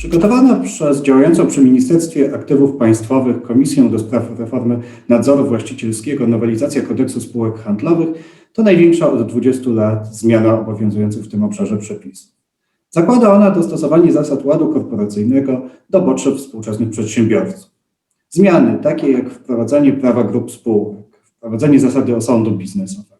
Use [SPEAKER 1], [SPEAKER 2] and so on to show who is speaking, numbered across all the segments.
[SPEAKER 1] Przygotowana przez działającą przy Ministerstwie Aktywów Państwowych Komisję do Spraw Reformy Nadzoru Właścicielskiego nowelizacja kodeksu spółek handlowych to największa od 20 lat zmiana obowiązujących w tym obszarze przepisów. Zakłada ona dostosowanie zasad ładu korporacyjnego do potrzeb współczesnych przedsiębiorców. Zmiany takie jak wprowadzenie prawa grup spółek, wprowadzenie zasady osądu biznesowego,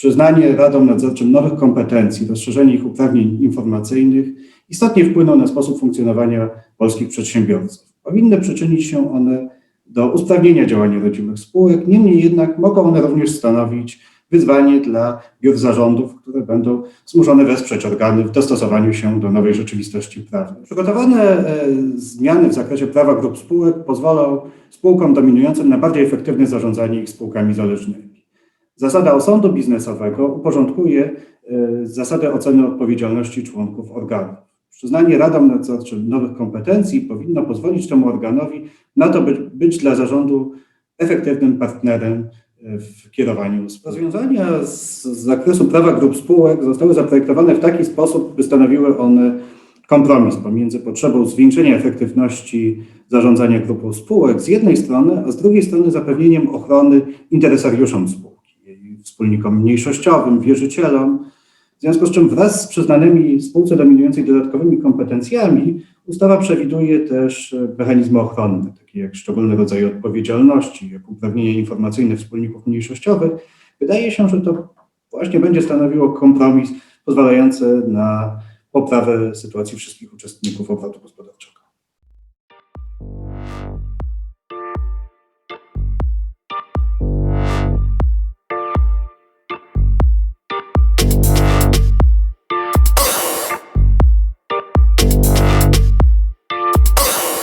[SPEAKER 1] przyznanie radom nadzorczym nowych kompetencji, rozszerzenie ich uprawnień informacyjnych istotnie wpłyną na sposób funkcjonowania polskich przedsiębiorców. Powinny przyczynić się one do usprawnienia działania rodzimych spółek, niemniej jednak mogą one również stanowić wyzwanie dla biur zarządów, które będą zmuszone wesprzeć organy w dostosowaniu się do nowej rzeczywistości prawnej. Przygotowane e, zmiany w zakresie prawa grup spółek pozwolą spółkom dominującym na bardziej efektywne zarządzanie ich spółkami zależnymi. Zasada osądu biznesowego uporządkuje e, zasadę oceny odpowiedzialności członków organów. Przyznanie radom nadzorczym nowych kompetencji powinno pozwolić temu organowi na to, by być dla zarządu efektywnym partnerem w kierowaniu. Rozwiązania z zakresu prawa grup spółek zostały zaprojektowane w taki sposób, by stanowiły one kompromis pomiędzy potrzebą zwiększenia efektywności zarządzania grupą spółek z jednej strony, a z drugiej strony zapewnieniem ochrony interesariuszom spółki, jej wspólnikom mniejszościowym, wierzycielom, w związku z czym wraz z przyznanymi spółce dominującej dodatkowymi kompetencjami ustawa przewiduje też e, mechanizmy ochronne, takie jak szczególne rodzaje odpowiedzialności, jak uprawnienia informacyjne wspólników mniejszościowych. Wydaje się, że to właśnie będzie stanowiło kompromis pozwalający na poprawę sytuacji wszystkich uczestników obrotu.